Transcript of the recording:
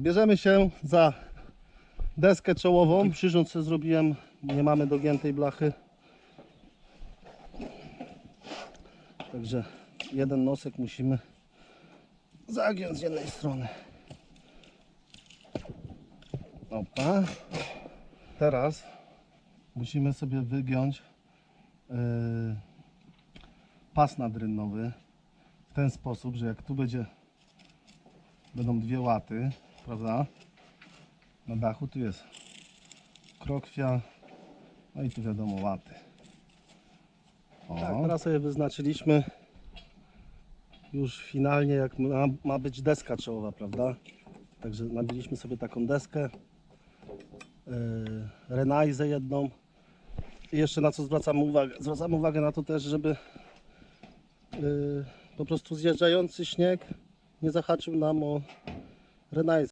Bierzemy się za deskę czołową. I przyrząd sobie zrobiłem, nie mamy dogiętej blachy. Także jeden nosek musimy zagiąć z jednej strony. Opa. Teraz musimy sobie wygiąć yy, pas nadrynnowy w ten sposób, że jak tu będzie będą dwie łaty, prawda? Na dachu tu jest krokwia, no i tu wiadomo łaty. O. Tak, teraz sobie wyznaczyliśmy już finalnie jak ma, ma być deska czołowa, prawda? Także nabiliśmy sobie taką deskę, yy, renajzę jedną i jeszcze na co zwracamy uwagę? Zwracamy uwagę na to też, żeby yy, po prostu zjeżdżający śnieg nie zahaczył nam o renajzę.